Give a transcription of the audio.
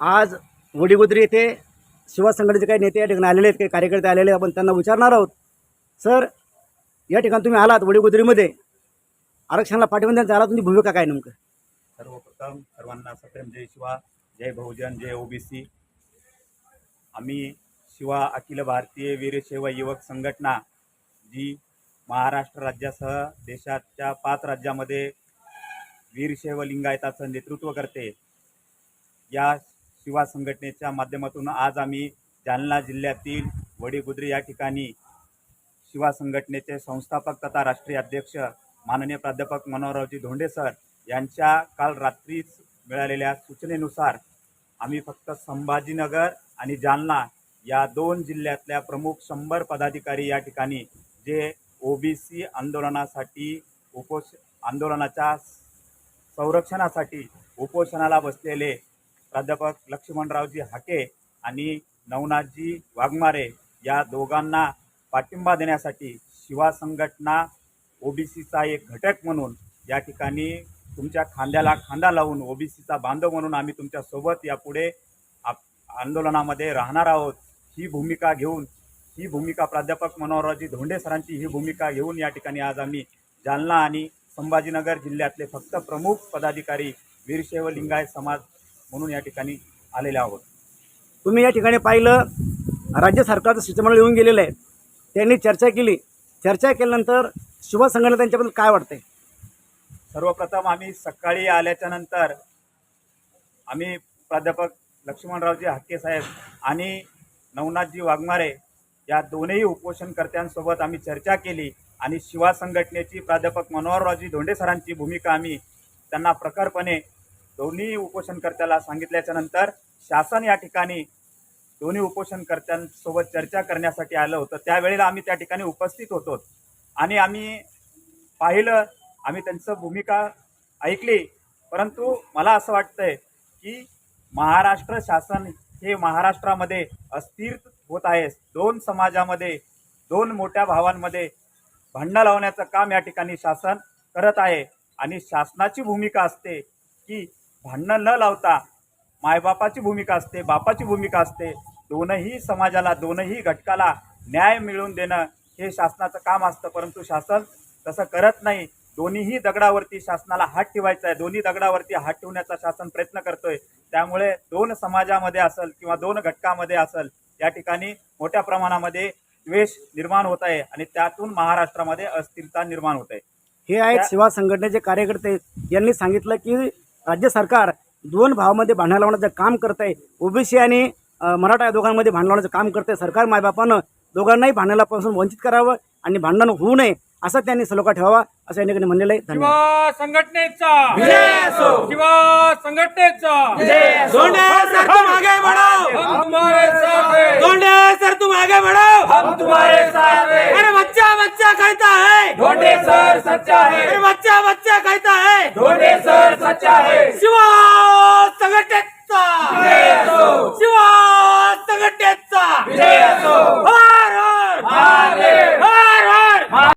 आज वडीगुद्री येथे शिवा संघटनेचे काही नेते या ठिकाणी आलेले आहेत काही कार्यकर्ते आलेले आहेत. आपण त्यांना विचारणार आहोत. सर या ठिकाणी तुम्ही आलात वडीगुद्रीमध्ये. आरक्षणाला पाठिंबा द्यायचा आला तुमची भूमिका काय नेमकं? सर्वप्रथम सर्वांना सप्रेम जय शिवा जय बहुजन जय ओबीसी. आम्ही शिवा अखिल भारतीय वीरशैव युवक संघटना जी महाराष्ट्र राज्यासह देशाच्या पाच राज्यामध्ये वीरशैव लिंगायताचं नेतृत्व करते. या शिवा संघटनेच्या माध्यमातून आज आम्ही जालना जिल्ह्यातील वडीगुद्री या ठिकाणी शिवा संघटनेचे संस्थापक तथा राष्ट्रीय अध्यक्ष माननीय प्राध्यापक मनोहररावजी धोंडे सर यांच्या काल रात्रीच मिळालेल्या सूचनेनुसार आम्ही फक्त संभाजीनगर आणि जालना या दोन जिल्ह्यातल्या प्रमुख शंभर पदाधिकारी या ठिकाणी जे ओबीसी आंदोलनासाठी उपोष आंदोलनाच्या संरक्षणासाठी उपोषणाला बसलेले प्राध्यापक लक्ष्मणरावजी हाके आणि नवनाथजी वाघमारे या दोघांना पाठिंबा देण्यासाठी शिवा संघटना ओबीसीचा एक घटक म्हणून या ठिकाणी तुमच्या खांद्याला खांदा लावून ओबीसीचा बांधव म्हणून आम्ही तुमच्यासोबत यापुढे आप आंदोलनामध्ये राहणार आहोत. ही भूमिका घेऊन ही भूमिका प्राध्यापक मनोहररावजी धोंडे सरांची ही भूमिका घेऊन या ठिकाणी आज आम्ही जालना आणि संभाजीनगर जिल्ह्यातले फक्त प्रमुख पदाधिकारी वीरशैव लिंगायत समाज म्हणून या ठिकाणी आलेले आहोत. तुम्ही या ठिकाणी पाहिलं राज्य सरकारचं शिष्टमंडळ येऊन गेलेलं आहे. त्यांनी चर्चा केली. चर्चा केल्यानंतर शिवा संघटना त्यांच्याबद्दल काय वाटतंय? सर्वप्रथम आम्ही सकाळी आल्याच्यानंतर आम्ही प्राध्यापक लक्ष्मणरावजी हाके साहेब आणि नवनाथजी वाघमारे या दोनही उपोषणकर्त्यांसोबत आम्ही चर्चा केली आणि शिवा संघटनेची प्राध्यापक मनोहररावजी धोंडे सरांची भूमिका आम्ही त्यांना प्रखरपणे दोन्ही उपोषणकर्त्याला सांगितल्याच्या नंतर शासन या ठिकाणी दोन्ही उपोषणकर्त्यांसोबत चर्चा करण्यासाठी आलं होतं. त्यावेळेला आम्ही त्या ठिकाणी उपस्थित होतो. आणि आम्ही पाहिलं आम्ही त्यांचं भूमिका ऐकली. परंतु मला असं वाटतंय की महाराष्ट्र शासन हे महाराष्ट्रामध्ये अस्थिर होत आहे. दोन समाजामध्ये दोन मोठ्या भावांमध्ये भांडणं लावण्याचं काम या ठिकाणी शासन करत आहे. आणि शासनाची भूमिका असते की भांडणं न लावता मायबापाची भूमिका असते बापाची भूमिका असते. दोनही समाजाला दोनही घटकाला न्याय मिळवून देणं हे शासनाचं काम असतं. परंतु शासन तसं करत नाही. दोन्हीही दगडावरती शासनाला हात ठेवायचा आहे. दोन्ही दगडावरती हात ठेवण्याचा शासन प्रयत्न करतोय. त्यामुळे दोन समाजामध्ये असेल किंवा दोन घटकामध्ये असेल या ठिकाणी मोठ्या प्रमाणामध्ये द्वेष निर्माण होत आहे आणि त्यातून महाराष्ट्रामध्ये अस्थिरता निर्माण होत आहे. हे आहेत शिवा संघटनेचे कार्यकर्ते. यांनी सांगितलं की राज्य सरकार दोन भावामध्ये भांडण लावण्याचं काम करत आहे ओबीसी आणि मराठा या दोघांमध्ये भांडण लावण्याचं काम करते सरकार मायबापानं दोघांनाही भांडणापासून वंचित करावं आणि भांडण होऊ नये असा त्यांनी सलोखा ठेवावा असं या ठिकाणी म्हणलेलं आहे. धन्यवाद. शिवा संघटनेचा. संघटनेचा धोंडे सर तुम आगे बढ़ो हम तुम्हारे साथ हैं धोंडे सर तुम आगे बढ़ो हम तुम्हारे साथ हैं अरे बच्चा बच्चा कहता ढोंडे सर सच्चा है। बच्चा बच्चा कहता है। ढोंडे सर सच्चा है। शिवा संघटनेचा